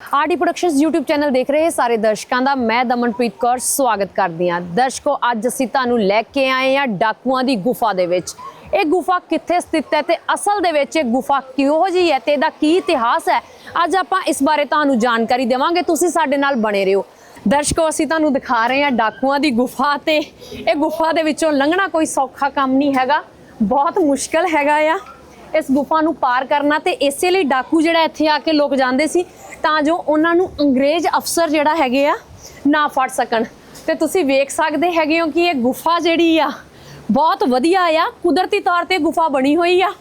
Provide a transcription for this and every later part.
RD productions YouTube channel ਦੇਖ ਰਹੇ ਸਾਰੇ ਦਰਸ਼ਕਾਂ ਦਾ ਮੈਂ ਦਮਨਪ੍ਰੀਤ ਕੌਰ ਸਵਾਗਤ ਕਰਦੀ ਹਾਂ। ਦਰਸ਼ਕੋ, ਅੱਜ ਅਸੀਂ ਤੁਹਾਨੂੰ ਲੈ ਕੇ ਆਏ ਹਾਂ ਡਾਕੂਆਂ ਦੀ ਗੁਫਾ ਦੇ ਵਿੱਚ। ਇਹ ਗੁਫਾ ਕਿੱਥੇ ਸਥਿਤ ਹੈ ਤੇ ਅਸਲ ਦੇ ਵਿੱਚ ਇਹ ਗੁਫਾ ਕਿਹੋ ਜਿਹੀ ਹੈ ਤੇ ਇਹਦਾ ਕੀ ਇਤਿਹਾਸ ਹੈ? ਅੱਜ ਆਪਾਂ ਇਸ ਬਾਰੇ ਤੁਹਾਨੂੰ ਜਾਣਕਾਰੀ ਦੇਵਾਂਗੇ। ਤੁਸੀਂ ਸਾਡੇ ਨਾਲ ਬਣੇ ਰਹੋ। ਦਰਸ਼ਕੋ, ਅਸੀਂ ਤੁਹਾਨੂੰ ਦਿਖਾ ਰਹੇ ਹਾਂ ਡਾਕੂਆਂ ਦੀ ਗੁਫਾ ਤੇ ਇਹ ਗੁਫਾ ਦੇ ਵਿੱਚੋਂ ਲੰਘਣਾ ਕੋਈ ਸੌਖਾ ਕੰਮ ਨਹੀਂ ਹੈਗਾ। ਬਹੁਤ ਮੁਸ਼ਕਲ ਹੈਗਾ ਆ। ਇਸ ਗੁਫਾ ਨੂੰ ਪਾਰ ਕਰਨਾ ਤੇ ਇਸੇ ਲਈ ਡਾਕੂ ਜਿਹੜਾ ਇੱਥੇ ਆ ਕੇ ਲੋਕ ਜਾਂਦੇ ਸੀ ਤਾਂ ਜੋ ਉਹਨਾਂ ਨੂੰ ਅੰਗਰੇਜ਼ ਅਫਸਰ ਜਿਹੜਾ ਹੈਗੇ ਆ ਨਾ ਫੜ ਸਕਣ। ਤੇ ਤੁਸੀਂ ਵੇਖ ਸਕਦੇ ਹੈਗੇ ਹੋ ਕਿ ਇਹ ਗੁਫਾ ਜਿਹੜੀ ਆ, ਬਹੁਤ ਵਧੀਆ ਆ। ਕੁਦਰਤੀ ਤੌਰ ਤੇ ਗੁਫਾ ਬਣੀ ਹੋਈ ਆ।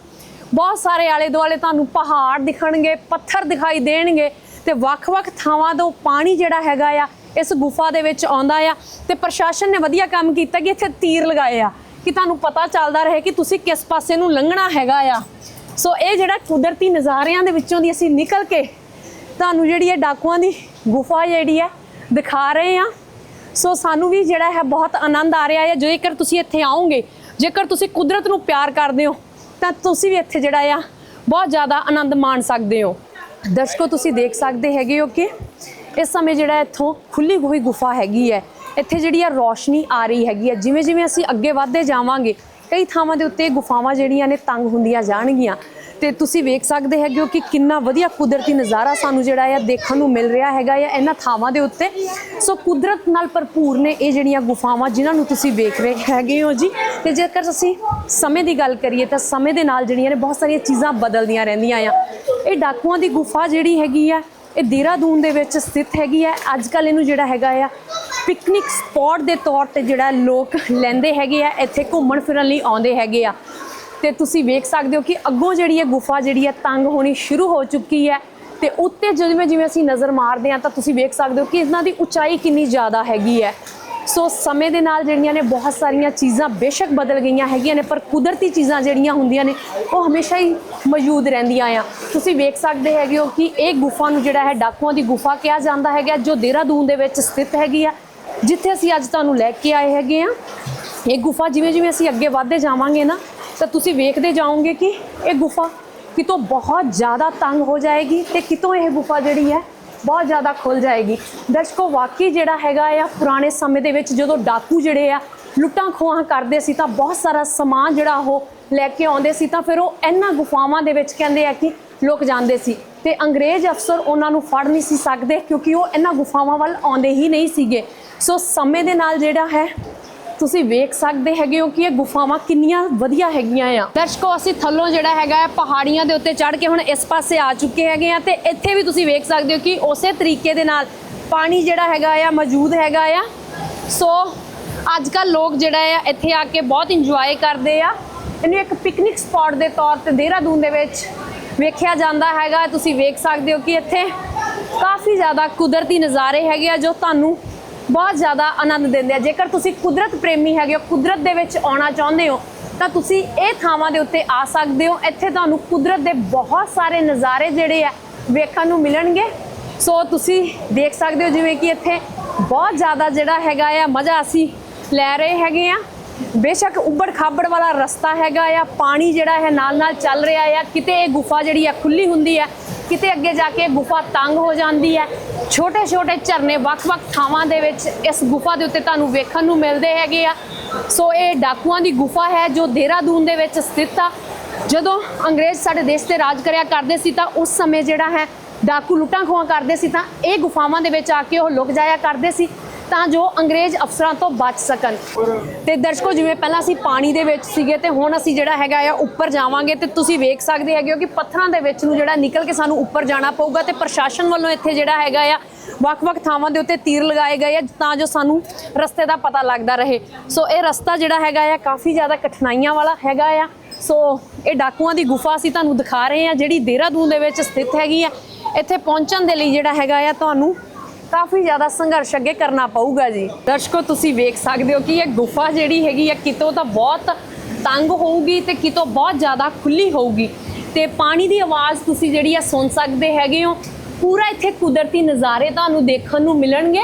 ਬਹੁਤ ਸਾਰੇ ਆਲੇ ਦੁਆਲੇ ਤੁਹਾਨੂੰ ਪਹਾੜ ਦਿਖਣਗੇ, ਪੱਥਰ ਦਿਖਾਈ ਦੇਣਗੇ ਤੇ ਵੱਖ-ਵੱਖ ਥਾਵਾਂ ਤੋਂ ਪਾਣੀ ਜਿਹੜਾ ਹੈਗਾ ਆ, ਇਸ ਗੁਫਾ ਦੇ ਵਿੱਚ ਆਉਂਦਾ ਆ। ਤੇ ਪ੍ਰਸ਼ਾਸਨ ਨੇ ਵਧੀਆ ਕੰਮ ਕੀਤਾ ਕਿ ਇੱਥੇ ਤੀਰ ਲਗਾਏ ਆ, ਕਿ ਤੁਹਾਨੂੰ ਪਤਾ ਚੱਲਦਾ ਰਹੇ ਕਿ ਤੁਸੀਂ ਕਿਸ ਪਾਸੇ ਨੂੰ ਲੰਘਣਾ ਹੈਗਾ ਆ। ਸੋ ਇਹ ਜਿਹੜਾ ਕੁਦਰਤੀ ਨਜ਼ਾਰਿਆਂ ਦੇ ਵਿੱਚੋਂ ਦੀ ਅਸੀਂ ਨਿਕਲ ਕੇ ਤੁਹਾਨੂੰ ਜਿਹੜੀ ਹੈ ਡਾਕੂਆਂ ਦੀ ਗੁਫਾ ਜਿਹੜੀ ਹੈ ਦਿਖਾ ਰਹੇ ਆ। ਸੋ ਸਾਨੂੰ ਵੀ ਜਿਹੜਾ ਹੈ ਬਹੁਤ ਆਨੰਦ ਆ ਰਿਹਾ ਹੈ। ਜੇਕਰ ਤੁਸੀਂ ਇੱਥੇ ਆਓਗੇ, ਜੇਕਰ ਤੁਸੀਂ ਕੁਦਰਤ ਨੂੰ ਪਿਆਰ ਕਰਦੇ ਹੋ, ਤਾਂ ਤੁਸੀਂ ਵੀ ਇੱਥੇ ਜਿਹੜਾ ਆ, ਬਹੁਤ ਜ਼ਿਆਦਾ ਆਨੰਦ ਮਾਣ ਸਕਦੇ ਹੋ। ਦਰਸ਼ਕੋ, ਤੁਸੀਂ ਦੇਖ ਸਕਦੇ ਹੈਗੇ ਹੋ ਕਿ ਇਸ ਸਮੇਂ ਜਿਹੜਾ ਇੱਥੋਂ ਖੁੱਲੀ ਹੋਈ ਗੁਫਾ ਹੈਗੀ ਹੈ। ਇੱਥੇ ਜਿਹੜੀ ਆ ਰੋਸ਼ਨੀ ਆ ਰਹੀ ਹੈਗੀ ਹੈ। ਜਿਵੇਂ ਜਿਵੇਂ ਅਸੀਂ ਅੱਗੇ ਵਧਦੇ ਜਾਵਾਂਗੇ, ਕਈ ਥਾਵਾਂ ਦੇ ਉੱਤੇ ਗੁਫਾਵਾਂ ਜਿਹੜੀਆਂ ਨੇ ਤੰਗ ਹੁੰਦੀਆਂ ਜਾਣਗੀਆਂ। ਤੇ ਤੁਸੀਂ ਵੇਖ ਸਕਦੇ ਹੈਗੇ ਹੋ ਕਿ ਕਿੰਨਾ ਵਧੀਆ ਕੁਦਰਤੀ ਨਜ਼ਾਰਾ ਸਾਨੂੰ ਜਿਹੜਾ ਆ ਦੇਖਣ ਨੂੰ ਮਿਲ ਰਿਹਾ ਹੈਗਾ ਆ ਇਹਨਾਂ ਥਾਵਾਂ ਦੇ ਉੱਤੇ। ਸੋ ਕੁਦਰਤ ਨਾਲ ਭਰਪੂਰ ਨੇ ਇਹ ਜਿਹੜੀਆਂ ਗੁਫਾਵਾਂ ਜਿਨ੍ਹਾਂ ਨੂੰ ਤੁਸੀਂ ਵੇਖ ਰਹੇ ਹੈਗੇ ਹੋ ਜੀ। ਤੇ ਜੇਕਰ ਅਸੀਂ ਸਮੇਂ ਦੀ ਗੱਲ ਕਰੀਏ ਤਾਂ ਸਮੇਂ ਦੇ ਨਾਲ ਜਿਹੜੀਆਂ ਨੇ ਬਹੁਤ ਸਾਰੀਆਂ ਚੀਜ਼ਾਂ ਬਦਲਦੀਆਂ ਰਹਿੰਦੀਆਂ ਆ। ਇਹ ਡਾਕੂਆਂ ਦੀ ਗੁਫਾ ਜਿਹੜੀ ਹੈਗੀ ਆ, ਇਹ ਦੇਹਰਾਦੂਨ ਦੇ ਵਿੱਚ ਸਥਿਤ ਹੈਗੀ ਹੈ ਅੱਜ ਕੱਲ ਇਹਨੂੰ ਜਿਹੜਾ ਹੈਗਾ ਆ, ਪਿਕਨਿਕ ਸਪੌਟ ਦੇ ਤੌਰ ਤੇ ਜਿਹੜਾ ਲੋਕ ਲੈਂਦੇ ਹੈਗੇ ਆ, ਇੱਥੇ ਘੁੰਮਣ ਫਿਰਨ ਲਈ ਆਉਂਦੇ ਹੈਗੇ ਆ। ਤੇ ਤੁਸੀਂ ਵੇਖ ਸਕਦੇ ਹੋ ਕਿ ਅੱਗੋਂ ਜਿਹੜੀ ਹੈ ਗੁਫਾ ਜਿਹੜੀ ਹੈ ਤੰਗ ਹੋਣੀ ਸ਼ੁਰੂ ਹੋ ਚੁੱਕੀ ਹੈ ਤੇ ਉੱਤੇ ਜਿਵੇਂ ਜਿਵੇਂ ਅਸੀਂ ਨਜ਼ਰ ਮਾਰਦੇ ਆ ਤਾਂ ਤੁਸੀਂ ਵੇਖ ਸਕਦੇ ਹੋ ਕਿ ਇਹਨਾਂ ਦੀ ਉਚਾਈ ਕਿੰਨੀ ਜ਼ਿਆਦਾ ਹੈਗੀ ਹੈ। ਸੋ ਸਮੇਂ ਦੇ ਨਾਲ ਜਿਹੜੀਆਂ ਨੇ ਬਹੁਤ ਸਾਰੀਆਂ ਚੀਜ਼ਾਂ ਬੇਸ਼ੱਕ ਬਦਲ ਗਈਆਂ ਹੈਗੀਆਂ ਨੇ, ਪਰ ਕੁਦਰਤੀ ਚੀਜ਼ਾਂ ਜਿਹੜੀਆਂ ਹੁੰਦੀਆਂ ਨੇ, ਉਹ ਹਮੇਸ਼ਾ ਹੀ ਮੌਜੂਦ ਰਹਿੰਦੀਆਂ ਆ। ਤੁਸੀਂ ਵੇਖ ਸਕਦੇ ਹੈਗੇ ਹੋ ਕਿ ਇਹ ਗੁਫਾ ਨੂੰ ਜਿਹੜਾ ਹੈ ਡਾਕੂਆਂ ਦੀ ਗੁਫਾ ਕਿਹਾ ਜਾਂਦਾ ਹੈਗਾ, ਜੋ ਦੇਹਰਾਦੂਨ ਦੇ ਵਿੱਚ ਸਥਿਤ ਹੈਗੀ ਆ। ਜਿੱਥੇ ਅਸੀਂ ਅੱਜ ਤੁਹਾਨੂੰ ਲੈ ਕੇ ਆਏ ਹੈਗੇ ਆ। ਇਹ ਗੁਫਾ ਜਿਵੇਂ ਜਿਵੇਂ ਅਸੀਂ ਅੱਗੇ ਵਧਦੇ ਜਾਵਾਂਗੇ ਨਾ ਤਾਂ ਤੁਸੀਂ ਵੇਖਦੇ ਜਾਓਗੇ ਕਿ ਇਹ ਗੁਫਾ ਕਿਤੋਂ ਬਹੁਤ ਜ਼ਿਆਦਾ ਤੰਗ ਹੋ ਜਾਏਗੀ ਤੇ ਕਿਤੋਂ ਇਹ ਗੁਫਾ ਜਿਹੜੀ ਹੈ ਬਹੁਤ ਜ਼ਿਆਦਾ ਖੁੱਲ ਜਾਏਗੀ। ਦਰਸ਼ਕੋ, ਵਾਕਈ ਜਿਹੜਾ ਹੈਗਾ ਆ, ਪੁਰਾਣੇ ਸਮੇਂ ਦੇ ਵਿੱਚ ਜਦੋਂ ਡਾਕੂ ਜਿਹੜੇ ਆ ਲੁੱਟਾਂ ਖੋਹਾਂ ਕਰਦੇ ਸੀ ਤਾਂ ਬਹੁਤ ਸਾਰਾ ਸਮਾਨ ਜਿਹੜਾ ਉਹ ਲੈ ਕੇ ਆਉਂਦੇ ਸੀ ਤਾਂ ਫਿਰ ਉਹ ਇਹਨਾਂ ਗੁਫਾਵਾਂ ਦੇ ਵਿੱਚ ਕਹਿੰਦੇ ਆ ਕਿ ਲੋਕ ਜਾਂਦੇ ਸੀ ਤੇ ਅੰਗਰੇਜ਼ ਅਫਸਰ ਉਹਨਾਂ ਨੂੰ ਫੜ ਨਹੀਂ ਸੀ ਸਕਦੇ ਕਿਉਂਕਿ ਉਹ ਇਹਨਾਂ ਗੁਫਾਵਾਂ ਵੱਲ ਆਉਂਦੇ ਹੀ ਨਹੀਂ ਸੀਗੇ। ਸੋ ਸਮੇਂ ਦੇ ਨਾਲ ਜਿਹੜਾ ਹੈ ਤੁਸੀਂ ਵੇਖ ਸਕਦੇ ਹੈਗੇ ਹੋ ਕਿ ਇਹ ਗੁਫਾਵਾਂ ਕਿੰਨੀਆਂ ਵਧੀਆ ਹੈਗੀਆਂ ਆ। ਦਰਸ਼ਕੋ, ਅਸੀਂ ਥੱਲੋਂ ਜਿਹੜਾ ਹੈਗਾ ਹੈ, ਪਹਾੜੀਆਂ ਦੇ ਉੱਤੇ ਚੜ੍ਹ ਕੇ ਹੁਣ ਇਸ ਪਾਸੇ ਆ ਚੁੱਕੇ ਹੈਗੇ ਆ ਤੇ ਇੱਥੇ ਵੀ ਤੁਸੀਂ ਵੇਖ ਸਕਦੇ ਹੋ ਕਿ ਉਸੇ ਤਰੀਕੇ ਦੇ ਨਾਲ ਪਾਣੀ ਜਿਹੜਾ ਹੈਗਾ ਆ, ਮੌਜੂਦ ਹੈਗਾ ਆ। ਸੋ ਅੱਜ ਕੱਲ ਲੋਕ ਜਿਹੜਾ ਆ, ਇੱਥੇ ਆ ਕੇ ਬਹੁਤ ਇੰਜੋਏ ਕਰਦੇ ਆ। ਇਹਨੂੰ ਇੱਕ ਪਿਕਨਿਕ ਸਪੌਟ ਦੇ ਤੌਰ ਤੇ ਦੇਹਰਾਦੂਨ ਦੇ ਵਿੱਚ ਵੇਖਿਆ ਜਾਂਦਾ ਹੈਗਾ। ਤੁਸੀਂ ਵੇਖ ਸਕਦੇ ਹੋ ਕਿ ਇੱਥੇ ਕਾਫੀ ਜ਼ਿਆਦਾ ਕੁਦਰਤੀ ਨਜ਼ਾਰੇ ਹੈਗੇ ਆ ਜੋ ਤੁਹਾਨੂੰ ਬਹੁਤ ਜ਼ਿਆਦਾ ਆਨੰਦ ਦਿੰਦੇ ਆ। ਜੇਕਰ ਤੁਸੀਂ ਕੁਦਰਤ ਪ੍ਰੇਮੀ ਹੈਗੇ ਹੋ, ਕੁਦਰਤ ਦੇ ਵਿੱਚ ਆਉਣਾ ਚਾਹੁੰਦੇ ਹੋ, ਤਾਂ ਤੁਸੀਂ ਇਹ ਥਾਵਾਂ ਦੇ ਉੱਤੇ ਆ ਸਕਦੇ ਹੋ। ਇੱਥੇ ਤੁਹਾਨੂੰ ਕੁਦਰਤ ਦੇ ਬਹੁਤ ਸਾਰੇ ਨਜ਼ਾਰੇ ਜਿਹੜੇ ਆ, ਵੇਖਣ ਨੂੰ ਮਿਲਣਗੇ। ਸੋ ਤੁਸੀਂ ਦੇਖ ਸਕਦੇ ਹੋ ਜਿਵੇਂ ਕਿ ਇੱਥੇ ਬਹੁਤ ਜ਼ਿਆਦਾ ਜਿਹੜਾ ਹੈਗਾ ਆ, ਮਜ਼ਾ ਅਸੀਂ ਲੈ ਰਹੇ ਹੈਗੇ ਆ। ਬੇਸ਼ੱਕ ਉੱਬੜ ਖਾਬੜ ਵਾਲਾ ਰਸਤਾ ਹੈਗਾ ਆ, ਪਾਣੀ ਜਿਹੜਾ ਹੈ ਨਾਲ ਨਾਲ ਚੱਲ ਰਿਹਾ ਆ। ਕਿਤੇ ਇਹ ਗੁਫਾ ਜਿਹੜੀ ਆ ਖੁੱਲੀ ਹੁੰਦੀ ਹੈ ਕਿਤੇ ਅੱਗੇ ਜਾ ਕੇ ਗੁਫਾ ਤੰਗ ਹੋ ਜਾਂਦੀ ਹੈ ਛੋਟੇ ਛੋਟੇ ਝਰਨੇ ਵੱਖ-ਵੱਖ ਥਾਵਾਂ ਦੇ ਵਿੱਚ ਇਸ ਗੁਫਾ ਦੇ ਉੱਤੇ ਤੁਹਾਨੂੰ ਵੇਖਣ ਨੂੰ ਮਿਲਦੇ ਹੈਗੇ ਆ। ਸੋ ਇਹ ਡਾਕੂਆਂ ਦੀ ਗੁਫਾ ਹੈ ਜੋ ਦੇਹਰਾਦੂਨ ਦੇ ਵਿੱਚ ਸਥਿਤ ਆ। ਜਦੋਂ ਅੰਗਰੇਜ਼ ਸਾਡੇ ਦੇਸ਼ ਤੇ ਰਾਜ ਕਰਿਆ ਕਰਦੇ ਸੀ ਤਾਂ ਉਸ ਸਮੇਂ ਜਿਹੜਾ ਹੈ, ਡਾਕੂ ਲੁੱਟਾਂ ਖੋਹਾਂ ਕਰਦੇ ਸੀ ਤਾਂ ਇਹ ਗੁਫਾਵਾਂ ਦੇ ਵਿੱਚ ਆ ਕੇ ਉਹ ਲੁਕ ਜਾਇਆ ਕਰਦੇ ਸੀ। ਤਾਂ ਜੋ ਅੰਗਰੇਜ਼ ਅਫਸਰਾਂ ਤੋਂ ਬਚ ਸਕਣ। ਤੇ ਦਰਸ਼ਕੋ, ਜਿਵੇਂ ਪਹਿਲਾਂ ਅਸੀਂ ਪਾਣੀ ਦੇ ਵਿੱਚ ਸੀਗੇ ਤੇ ਹੁਣ ਅਸੀਂ ਜਿਹੜਾ ਹੈਗਾ ਆ ਉੱਪਰ ਜਾਵਾਂਗੇ ਤੇ ਤੁਸੀਂ ਵੇਖ ਸਕਦੇ ਹੈਗੇ ਹੋ ਕਿ ਪੱਥਰਾਂ ਦੇ ਵਿੱਚ ਨੂੰ ਜਿਹੜਾ ਨਿਕਲ ਕੇ ਸਾਨੂੰ ਉੱਪਰ ਜਾਣਾ ਪਊਗਾ ਤੇ ਪ੍ਰਸ਼ਾਸਨ ਵੱਲੋਂ ਇੱਥੇ ਜਿਹੜਾ ਹੈਗਾ ਆ ਵੱਖ-ਵੱਖ ਥਾਵਾਂ ਦੇ ਉੱਤੇ ਤੀਰ ਲਗਾਏ ਗਏ ਆ ਤਾਂ ਜੋ ਸਾਨੂੰ ਰਸਤੇ ਦਾ ਪਤਾ ਲੱਗਦਾ ਰਹੇ। ਸੋ ਇਹ ਰਸਤਾ ਜਿਹੜਾ ਹੈਗਾ ਆ ਕਾਫੀ ਜ਼ਿਆਦਾ ਕਠਿਨਾਈਆਂ ਵਾਲਾ ਹੈਗਾ ਆ। ਸੋ ਇਹ ਡਾਕੂਆਂ ਦੀ ਗੁਫਾ ਅਸੀਂ ਤੁਹਾਨੂੰ ਦਿਖਾ ਰਹੇ ਆ ਜਿਹੜੀ ਦੇਹਰਾਦੂਨ ਦੇ ਵਿੱਚ ਸਥਿਤ ਹੈਗੀ ਆ। ਇੱਥੇ ਪਹੁੰਚਣ ਦੇ ਲਈ ਜਿਹੜਾ ਹੈਗਾ ਆ ਤੁਹਾਨੂੰ ਕਾਫੀ ਜ਼ਿਆਦਾ ਸੰਘਰਸ਼ ਅੱਗੇ ਕਰਨਾ ਪਊਗਾ ਜੀ। ਦਰਸ਼ਕੋ, ਤੁਸੀਂ ਵੇਖ ਸਕਦੇ ਹੋ ਕਿ ਇਹ ਗੁਫਾ ਜਿਹੜੀ ਹੈਗੀ ਆ, ਕਿਤੋਂ ਤਾਂ ਬਹੁਤ ਤੰਗ ਹੋਊਗੀ ਤੇ ਕਿਤੋਂ ਬਹੁਤ ਜ਼ਿਆਦਾ ਖੁੱਲੀ ਹੋਊਗੀ। ਤੇ ਪਾਣੀ ਦੀ ਆਵਾਜ਼ ਤੁਸੀਂ ਜਿਹੜੀ ਆ, ਸੁਣ ਸਕਦੇ ਹੈਗੇ ਹੋ। ਪੂਰਾ ਇੱਥੇ ਕੁਦਰਤੀ ਨਜ਼ਾਰੇ ਤੁਹਾਨੂੰ ਦੇਖਣ ਨੂੰ ਮਿਲਣਗੇ।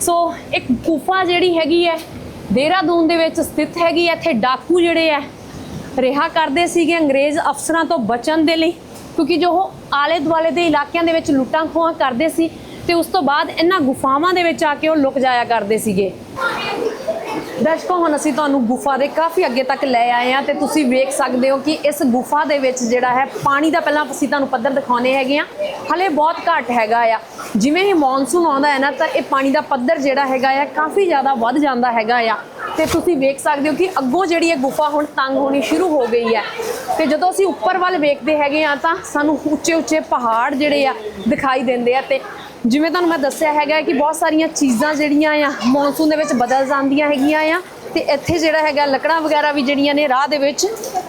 ਸੋ, ਇੱਕ ਗੁਫਾ ਜਿਹੜੀ ਹੈਗੀ ਹੈ ਦੇਹਰਾਦੂਨ ਦੇ ਵਿੱਚ ਸਥਿਤ ਹੈਗੀ ਹੈ ਇੱਥੇ ਡਾਕੂ ਜਿਹੜੇ ਆ, ਰਿਹਾ ਕਰਦੇ ਸੀਗੇ ਅੰਗਰੇਜ਼ ਅਫਸਰਾਂ ਤੋਂ ਬਚਣ ਦੇ ਲਈ। ਕਿਉਂਕਿ ਜੋ ਉਹ ਆਲੇ ਦੁਆਲੇ ਦੇ ਇਲਾਕਿਆਂ ਦੇ ਵਿੱਚ ਲੁੱਟਾਂ ਖੋਹਾਂ ਕਰਦੇ ਸੀ ਤੇ ਉਸ ਤੋਂ ਬਾਅਦ ਇਹਨਾਂ ਗੁਫਾਵਾਂ ਦੇ ਵਿੱਚ ਆ ਕੇ ਉਹ ਲੁਕ ਜਾਇਆ ਕਰਦੇ ਸੀਗੇ। ਦਰਸ਼ਕੋ, ਹੁਣ ਅਸੀਂ ਤੁਹਾਨੂੰ ਗੁਫਾ ਦੇ ਕਾਫੀ ਅੱਗੇ ਤੱਕ ਲੈ ਆਏ ਆ ਤੇ ਤੁਸੀਂ ਵੇਖ ਸਕਦੇ ਹੋ ਕਿ ਇਸ ਗੁਫਾ ਦੇ ਵਿੱਚ ਜਿਹੜਾ ਹੈ, ਪਾਣੀ ਦਾ ਪਹਿਲਾਂ ਅਸੀਂ ਤੁਹਾਨੂੰ ਪੱਧਰ ਦਿਖਾਉਣੇ ਹੈਗੇ ਆ ਹਲੇ ਬਹੁਤ ਘੱਟ ਹੈਗਾ ਆ। ਜਿਵੇਂ ਹੀ ਮੌਨਸੂਨ ਆਉਂਦਾ ਹੈ ਨਾ, ਤਾਂ ਇਹ ਪਾਣੀ ਦਾ ਪੱਧਰ ਜਿਹੜਾ ਹੈਗਾ ਆ, ਕਾਫੀ ਜ਼ਿਆਦਾ ਵੱਧ ਜਾਂਦਾ ਹੈਗਾ ਆ। ਤੇ ਤੁਸੀਂ ਵੇਖ ਸਕਦੇ ਹੋ ਕਿ ਅੱਗੋਂ ਜਿਹੜੀ ਇਹ ਗੁਫਾ ਹੁਣ ਤੰਗ ਹੋਣੀ ਸ਼ੁਰੂ ਹੋ ਗਈ ਹੈ। ਤੇ ਜਦੋਂ ਅਸੀਂ ਉੱਪਰ ਵੱਲ ਵੇਖਦੇ ਹੈਗੇ ਆ ਤਾਂ ਸਾਨੂੰ ਉੱਚੇ ਉੱਚੇ ਪਹਾੜ ਜਿਹੜੇ ਆ ਦਿਖਾਈ ਦਿੰਦੇ ਆ ਤੇ ਜਿਵੇਂ ਤੁਹਾਨੂੰ ਮੈਂ ਦੱਸਿਆ ਹੈਗਾ ਕਿ ਬਹੁਤ ਸਾਰੀਆਂ ਚੀਜ਼ਾਂ ਜਿਹੜੀਆਂ ਆ ਮੌਨਸੂਨ ਦੇ ਵਿੱਚ ਬਦਲ ਜਾਂਦੀਆਂ ਹੈਗੀਆਂ ਆ ਤੇ ਇੱਥੇ ਜਿਹੜਾ ਹੈਗਾ ਲੱਕੜਾਂ ਵਗੈਰਾ ਵੀ ਜਿਹੜੀਆਂ ਨੇ ਰਾਹ ਦੇ ਵਿੱਚ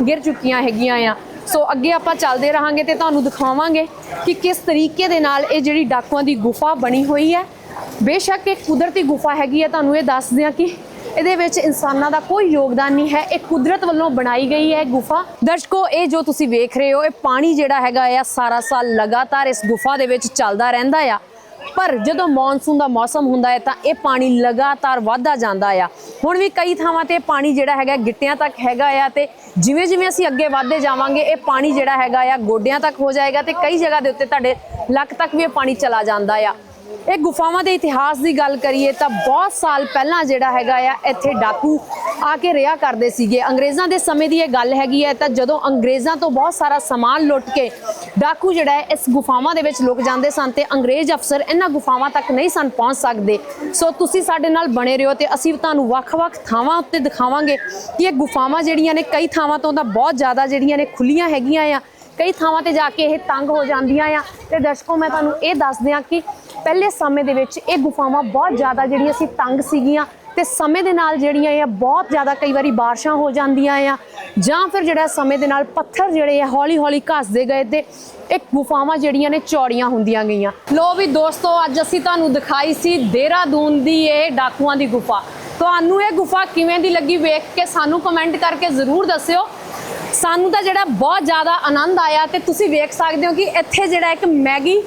ਗਿਰ ਚੁੱਕੀਆਂ ਹੈਗੀਆਂ ਆ। ਸੋ ਅੱਗੇ ਆਪਾਂ ਚੱਲਦੇ ਰਹਾਂਗੇ ਤੇ ਤੁਹਾਨੂੰ ਦਿਖਾਵਾਂਗੇ ਕਿ ਕਿਸ ਤਰੀਕੇ ਦੇ ਨਾਲ ਇਹ ਜਿਹੜੀ ਡਾਕੂਆਂ ਦੀ ਗੁਫਾ ਬਣੀ ਹੋਈ ਹੈ। ਬੇਸ਼ੱਕ ਇਹ ਕੁਦਰਤੀ ਗੁਫਾ ਹੈਗੀ ਹੈ ਤੁਹਾਨੂੰ ਇਹ ਦੱਸ ਦਿਆਂ ਕਿ ਇਹਦੇ ਵਿੱਚ ਇਨਸਾਨਾਂ ਦਾ ਕੋਈ ਯੋਗਦਾਨ ਨਹੀਂ ਹੈ। ਇਹ ਕੁਦਰਤ ਵੱਲੋਂ ਬਣਾਈ ਗਈ ਹੈ ਇਹ ਗੁਫਾ। ਦਰਸ਼ਕੋ, ਇਹ ਜੋ ਤੁਸੀਂ ਵੇਖ ਰਹੇ ਹੋ, ਇਹ ਪਾਣੀ ਜਿਹੜਾ ਹੈਗਾ ਆ, ਸਾਰਾ ਸਾਲ ਲਗਾਤਾਰ ਇਸ ਗੁਫਾ ਦੇ ਵਿੱਚ ਚੱਲਦਾ ਰਹਿੰਦਾ ਆ। ਪਰ ਜਦੋਂ ਮੌਨਸੂਨ ਦਾ ਮੌਸਮ ਹੁੰਦਾ ਹੈ ਤਾਂ ਇਹ ਪਾਣੀ ਲਗਾਤਾਰ ਵਧਦਾ ਜਾਂਦਾ ਆ। ਹੁਣ ਵੀ ਕਈ ਥਾਵਾਂ ਤੇ ਪਾਣੀ ਜਿਹੜਾ ਹੈਗਾ ਗਿੱਟਿਆਂ ਤੱਕ ਹੈਗਾ ਆ ਤੇ ਜਿਵੇਂ ਜਿਵੇਂ ਅਸੀਂ ਅੱਗੇ ਵਧਦੇ ਜਾਵਾਂਗੇ, ਇਹ ਪਾਣੀ ਜਿਹੜਾ ਹੈਗਾ ਆ ਗੋਡਿਆਂ ਤੱਕ ਹੋ ਜਾਏਗਾ ਤੇ ਕਈ ਜਗ੍ਹਾ ਦੇ ਉੱਤੇ ਤੁਹਾਡੇ ਲੱਕ ਤੱਕ ਵੀ ਇਹ ਪਾਣੀ ਚਲਾ ਜਾਂਦਾ ਆ। ਇਹ ਗੁਫਾਵਾਂ ਦੇ ਇਤਿਹਾਸ ਦੀ ਗੱਲ ਕਰੀਏ ਤਾਂ ਬਹੁਤ ਸਾਲ ਪਹਿਲਾਂ ਜਿਹੜਾ ਹੈਗਾ ਆ, ਇੱਥੇ ਡਾਕੂ ਆ ਕੇ ਰਿਹਾ ਕਰਦੇ ਸੀਗੇ। ਅੰਗਰੇਜ਼ਾਂ ਦੇ ਸਮੇਂ ਦੀ ਇਹ ਗੱਲ ਹੈਗੀ ਹੈ, ਤਾਂ ਜਦੋਂ ਅੰਗਰੇਜ਼ਾਂ ਤੋਂ ਬਹੁਤ ਸਾਰਾ ਸਮਾਨ ਲੁੱਟ ਕੇ ਡਾਕੂ ਜਿਹੜਾ ਹੈ, ਇਸ ਗੁਫਾਵਾਂ ਦੇ ਵਿੱਚ ਲੁਕ ਜਾਂਦੇ ਸਨ ਤੇ ਅੰਗਰੇਜ਼ ਅਫਸਰ ਇਹਨਾਂ ਗੁਫਾਵਾਂ ਤੱਕ ਨਹੀਂ ਸਨ ਪਹੁੰਚ ਸਕਦੇ। ਸੋ ਤੁਸੀਂ ਸਾਡੇ ਨਾਲ ਬਣੇ ਰਹੋ ਤੇ ਅਸੀਂ ਤੁਹਾਨੂੰ ਵੱਖ-ਵੱਖ ਥਾਵਾਂ ਉੱਤੇ ਦਿਖਾਵਾਂਗੇ ਕਿ ਇਹ ਗੁਫਾਵਾਂ ਜਿਹੜੀਆਂ ਨੇ, ਕਈ ਥਾਵਾਂ ਤੋਂ ਤਾਂ ਬਹੁਤ ਜ਼ਿਆਦਾ ਜਿਹੜੀਆਂ ਨੇ ਖੁੱਲੀਆਂ ਹੈਗੀਆਂ ਆ। ਕਈ ਥਾਵਾਂ ਤੇ ਜਾ ਕੇ ਇਹ ਤੰਗ ਹੋ ਜਾਂਦੀਆਂ ਆ। ਤੇ ਦਰਸ਼ਕੋ, ਮੈਂ ਤੁਹਾਨੂੰ ਇਹ ਦੱਸ ਦਿਆਂ ਕਿ ਪਹਿਲੇ ਸਮੇਂ ਦੇ ਵਿੱਚ ਇਹ ਗੁਫਾਵਾਂ ਬਹੁਤ ਜ਼ਿਆਦਾ ਜਿਹੜੀਆਂ ਸੀ ਤੰਗ ਸੀਗੀਆਂ। ਤੇ ਸਮੇਂ ਦੇ ਨਾਲ ਜਿਹੜੀਆਂ ਆ, ਬਹੁਤ ਜ਼ਿਆਦਾ ਕਈ ਵਾਰੀ ਬਾਰਿਸ਼ਾਂ ਹੋ ਜਾਂਦੀਆਂ ਆ, ਜਾਂ ਫਿਰ ਜਿਹੜਾ ਸਮੇਂ ਦੇ ਨਾਲ ਪੱਥਰ ਜਿਹੜੇ ਆ ਹੌਲੀ ਹੌਲੀ ਘਸਦੇ ਗਏ ਤੇ ਇਹ ਗੁਫਾਵਾਂ ਜਿਹੜੀਆਂ ਨੇ ਚੌੜੀਆਂ ਹੁੰਦੀਆਂ ਗਈਆਂ। ਲੋ ਵੀ ਦੋਸਤੋ, ਅੱਜ ਅਸੀਂ ਤੁਹਾਨੂੰ ਦਿਖਾਈ ਸੀ ਦੇਹਰਾਦੂਨ ਦੀ ਇਹ ਡਾਕੂਆਂ ਦੀ ਗੁਫਾ। ਤੁਹਾਨੂੰ ਇਹ ਗੁਫਾ ਕਿਵੇਂ ਦੀ ਲੱਗੀ ਵੇਖ ਕੇ ਸਾਨੂੰ ਕਮੈਂਟ ਕਰਕੇ ਜ਼ਰੂਰ ਦੱਸਿਓ। ਸਾਨੂੰ ਤਾਂ ਜਿਹੜਾ ਬਹੁਤ ਜ਼ਿਆਦਾ ਆਨੰਦ ਆਇਆ ਤੇ ਤੁਸੀਂ ਵੇਖ ਸਕਦੇ ਹੋ ਕਿ ਇੱਥੇ ਜਿਹੜਾ ਇੱਕ ਮੈਗੀ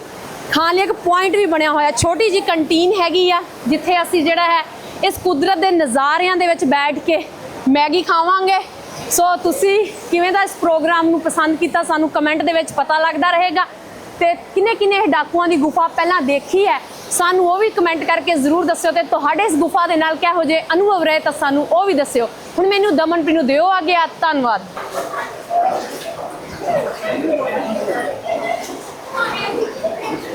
ਖਾਣ ਲਈ ਇੱਕ ਪੁਆਇੰਟ ਵੀ ਬਣਿਆ ਹੋਇਆ। ਛੋਟੀ ਜੀ ਕੰਟੀਨ ਹੈਗੀ ਆ, ਜਿੱਥੇ ਅਸੀਂ ਜਿਹੜਾ ਹੈ ਇਸ ਕੁਦਰਤ ਦੇ ਨਜ਼ਾਰਿਆਂ ਦੇ ਵਿੱਚ ਬੈਠ ਕੇ ਮੈਗੀ ਖਾਵਾਂਗੇ। ਸੋ ਤੁਸੀਂ ਕਿਵੇਂ ਦਾ ਇਸ ਪ੍ਰੋਗਰਾਮ ਨੂੰ ਪਸੰਦ ਕੀਤਾ ਸਾਨੂੰ ਕਮੈਂਟ ਦੇ ਵਿੱਚ ਪਤਾ ਲੱਗਦਾ ਰਹੇਗਾ। ਤੇ ਕਿੰਨੇ ਕਿੰਨੇ ਇਹ ਡਾਕੂਆਂ ਦੀ ਗੁਫਾ ਪਹਿਲਾਂ ਦੇਖੀ ਹੈ, ਸਾਨੂੰ ਉਹ ਵੀ ਕਮੈਂਟ ਕਰਕੇ ਜ਼ਰੂਰ ਦੱਸਿਓ ਤੇ ਤੁਹਾਡੇ ਇਸ ਗੁਫਾ ਦੇ ਨਾਲ ਕਿਹੋ ਜਿਹੇ ਅਨੁਭਵ ਰਹੇ ਤਾਂ ਸਾਨੂੰ ਉਹ ਵੀ ਦੱਸਿਓ। ਹੁਣ ਮੈਨੂੰ ਦਮਨਪ੍ਰੀਤ ਨੂੰ ਦਿਓ ਆ ਗਿਆ ਧੰਨਵਾਦ।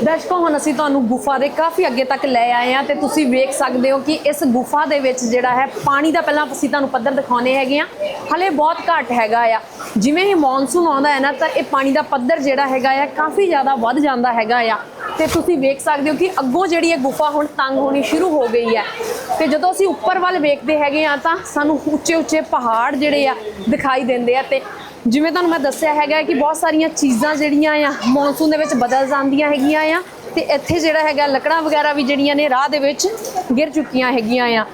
ਦਰਸ਼ਕੋ, ਹੁਣ ਅਸੀਂ ਤੁਹਾਨੂੰ ਗੁਫਾ ਦੇ ਕਾਫੀ ਅੱਗੇ ਤੱਕ ਲੈ ਆਏ ਆ ਤੇ ਤੁਸੀਂ ਵੇਖ ਸਕਦੇ ਹੋ ਕਿ ਇਸ ਗੁਫਾ ਦੇ ਵਿੱਚ ਜਿਹੜਾ ਹੈ, ਪਾਣੀ ਦਾ ਪਹਿਲਾਂ ਅਸੀਂ ਤੁਹਾਨੂੰ ਪੱਧਰ ਦਿਖਾਉਣੇ ਹੈਗੇ ਆ ਹਲੇ ਬਹੁਤ ਘੱਟ ਹੈਗਾ ਆ। ਜਿਵੇਂ ਹੀ ਮੌਨਸੂਨ ਆਉਂਦਾ ਹੈ ਨਾ, ਤਾਂ ਇਹ ਪਾਣੀ ਦਾ ਪੱਧਰ ਜਿਹੜਾ ਹੈਗਾ ਆ, ਕਾਫੀ ਜ਼ਿਆਦਾ ਵੱਧ ਜਾਂਦਾ ਹੈਗਾ ਆ। ਤੇ ਤੁਸੀਂ ਵੇਖ ਸਕਦੇ ਹੋ ਕਿ ਅੱਗੋਂ ਜਿਹੜੀ ਇਹ ਗੁਫਾ ਹੁਣ ਤੰਗ ਹੋਣੀ ਸ਼ੁਰੂ ਹੋ ਗਈ ਹੈ। ਤੇ ਜਦੋਂ ਅਸੀਂ ਉੱਪਰ ਵੱਲ ਵੇਖਦੇ ਹੈਗੇ ਆ ਤਾਂ ਸਾਨੂੰ ਉੱਚੇ ਉੱਚੇ ਪਹਾੜ ਜਿਹੜੇ ਆ ਦਿਖਾਈ ਦਿੰਦੇ ਆ ਤੇ ਜਿਵੇਂ ਤੁਹਾਨੂੰ ਮੈਂ ਦੱਸਿਆ ਹੈਗਾ ਕਿ ਬਹੁਤ ਸਾਰੀਆਂ ਚੀਜ਼ਾਂ ਜਿਹੜੀਆਂ ਆ ਮੌਨਸੂਨ ਦੇ ਵਿੱਚ ਬਦਲ ਜਾਂਦੀਆਂ ਹੈਗੀਆਂ ਆ ਤੇ ਇੱਥੇ ਜਿਹੜਾ ਹੈਗਾ ਲੱਕੜਾਂ ਵਗੈਰਾ ਵੀ ਜਿਹੜੀਆਂ ਨੇ ਰਾਹ ਦੇ ਵਿੱਚ ਗਿਰ ਚੁੱਕੀਆਂ ਹੈਗੀਆਂ ਆ।